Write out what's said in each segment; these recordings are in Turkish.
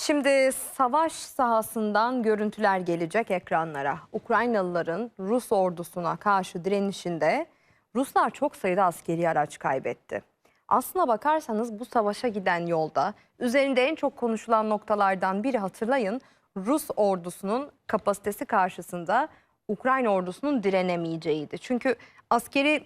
Şimdi savaş sahasından görüntüler gelecek ekranlara. Ukraynalıların Rus ordusuna karşı direnişinde Ruslar çok sayıda askeri araç kaybetti. Aslına bakarsanız bu savaşa giden yolda üzerinde en çok konuşulan noktalardan biri hatırlayın Rus ordusunun kapasitesi karşısında Ukrayna ordusunun direnemeyeceğiydi. Çünkü askeri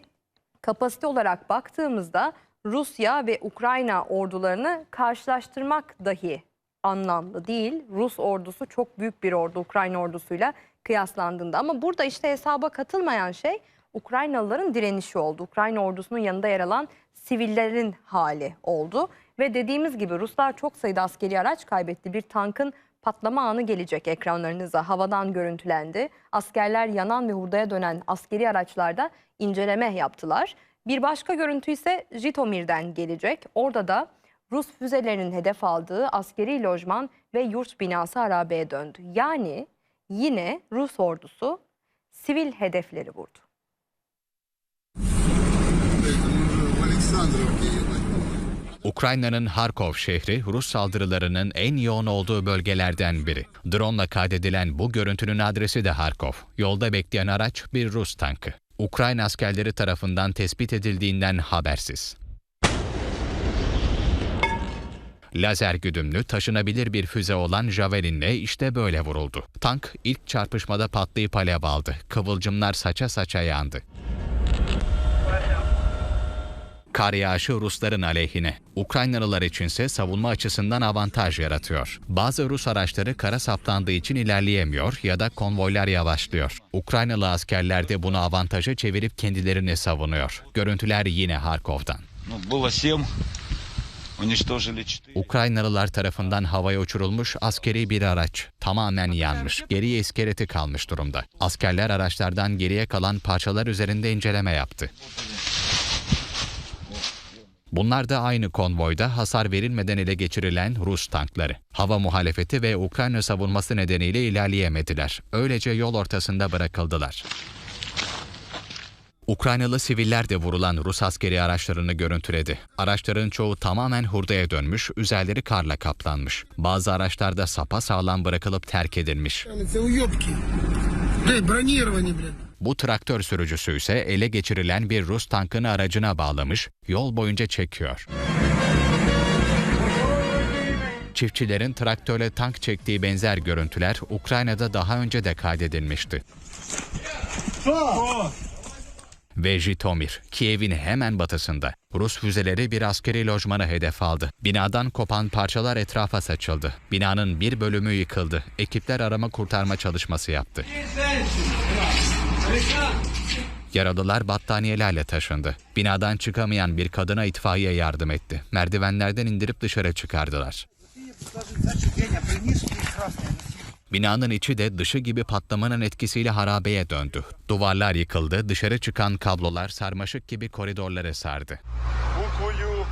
kapasite olarak baktığımızda Rusya ve Ukrayna ordularını karşılaştırmak dahi anlamlı değil. Rus ordusu çok büyük bir ordu Ukrayna ordusuyla kıyaslandığında. Ama burada işte hesaba katılmayan şey Ukraynalıların direnişi oldu. Ukrayna ordusunun yanında yer alan sivillerin hali oldu. Ve dediğimiz gibi Ruslar çok sayıda askeri araç kaybetti. Bir tankın patlama anı gelecek ekranlarınıza. Havadan görüntülendi. Askerler yanan ve hurdaya dönen askeri araçlarda inceleme yaptılar. Bir başka görüntü ise Jitomir'den gelecek. Orada da Rus füzelerinin hedef aldığı askeri lojman ve yurt binası harabeye döndü. Yani yine Rus ordusu sivil hedefleri vurdu. Ukrayna'nın Harkov şehri Rus saldırılarının en yoğun olduğu bölgelerden biri. Drone ile kaydedilen bu görüntünün adresi de Harkov. Yolda bekleyen araç bir Rus tankı. Ukrayna askerleri tarafından tespit edildiğinden habersiz. Lazer güdümlü taşınabilir bir füze olan Javelin'le işte böyle vuruldu. Tank ilk çarpışmada patlayıp alev aldı. Kıvılcımlar saça saça yandı. Kar yağışı Rusların aleyhine. Ukraynalılar içinse savunma açısından avantaj yaratıyor. Bazı Rus araçları kara saptandığı için ilerleyemiyor ya da konvoylar yavaşlıyor. Ukraynalı askerler de bunu avantaja çevirip kendilerini savunuyor. Görüntüler yine Harkov'dan. Ukraynalılar tarafından havaya uçurulmuş askeri bir araç. Tamamen yanmış. Geriye iskeleti kalmış durumda. Askerler araçlardan geriye kalan parçalar üzerinde inceleme yaptı. Bunlar da aynı konvoyda hasar verilmeden ele geçirilen Rus tankları. Hava muhalefeti ve Ukrayna savunması nedeniyle ilerleyemediler. Öylece yol ortasında bırakıldılar. Ukraynalı siviller de vurulan Rus askeri araçlarını görüntüledi. Araçların çoğu tamamen hurdaya dönmüş, üzerleri karla kaplanmış. Bazı araçlarda sapa sağlam bırakılıp terk edilmiş. Bu traktör sürücüsü ise ele geçirilen bir Rus tankını aracına bağlamış, yol boyunca çekiyor. Çiftçilerin traktörle tank çektiği benzer görüntüler Ukrayna'da daha önce de kaydedilmişti. Ve Jitomir, Kiev'in hemen batısında. Rus füzeleri bir askeri lojmanı hedef aldı. Binadan kopan parçalar etrafa saçıldı. Binanın bir bölümü yıkıldı. Ekipler arama kurtarma çalışması yaptı. Yaralılar battaniyelerle taşındı. Binadan çıkamayan bir kadına itfaiye yardım etti. Merdivenlerden indirip dışarı çıkardılar. Binanın içi de dışı gibi patlamanın etkisiyle harabeye döndü. Duvarlar yıkıldı, dışarı çıkan kablolar sarmaşık gibi koridorları sardı. Bu koyu